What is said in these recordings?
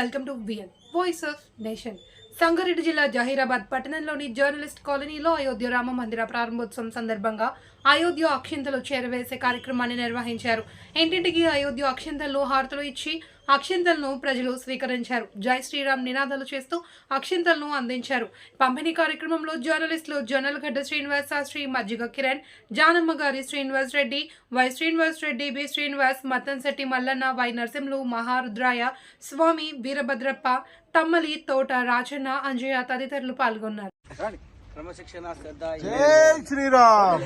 Welcome to V N voice of nation Sangareddy జిల్లా జహీరాబాద్ పట్టణంలోని journalist కాలనీలో అయోధ్య రామ మందిర ప్రారంభోత్సవం సందర్భంగా అయోధ్య అక్షింతలు చేరవేసే కార్యక్రమాన్ని నిర్వహించారు. ఇంటింటికి అయోధ్య అక్షింతలు హారతలు ఇచ్చి అక్షింతలను ప్రజలు స్వీకరించారు. జై శ్రీరామ్ నినాదాలు చేస్తూ అక్షింతలను అందించారు. పంపిణీ కార్యక్రమంలో జర్నలిస్టులు జొన్నలగడ్డ శ్రీనివాస్ శాస్త్రి మజ్జిగ కిరణ్ జానమ్మ గారి Srinivas Reddy Y Srinivas Reddy B Srinivas Mattanshetty Mallanna Y Narasimhulu Maharudraya Swamy Veerabhadrappa Tammali Thota Rajanna Anjaiah తదితరులు పాల్గొన్నారు. క్రమశిక్షణ శ్రద్ధ జై శ్రీరామ్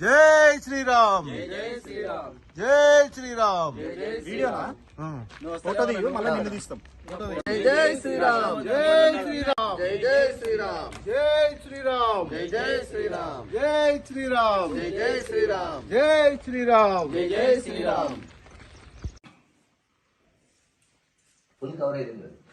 జై శ్రీరామ్ జై శ్రీరామ్. ఫోటో దిగు మళ్ళీ నిన్ను తీస్తాం జై శ్రీరామ్ జై శ్రీరామ్ జై జై శ్రీరామ్ జై శ్రీరామ్ జై జై శ్రీరామ్ జై శ్రీరామ్ జై జై శ్రీరామ్ జై శ్రీరామ్ జై జై శ్రీరామ్ ఫుల్ కవర్ అయింది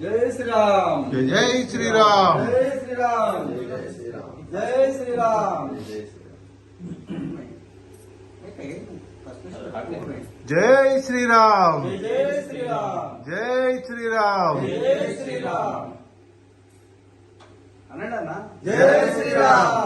జై శ్రీరామ్. జై శ్రీరామ్. జై శ్రీరామ్. జై శ్రీరామ్. జై శ్రీరామ్. జై శ్రీరామ్. జై శ్రీరామ్. జై శ్రీరామ్. జై శ్రీరామ్ జై శ్రీరామ్.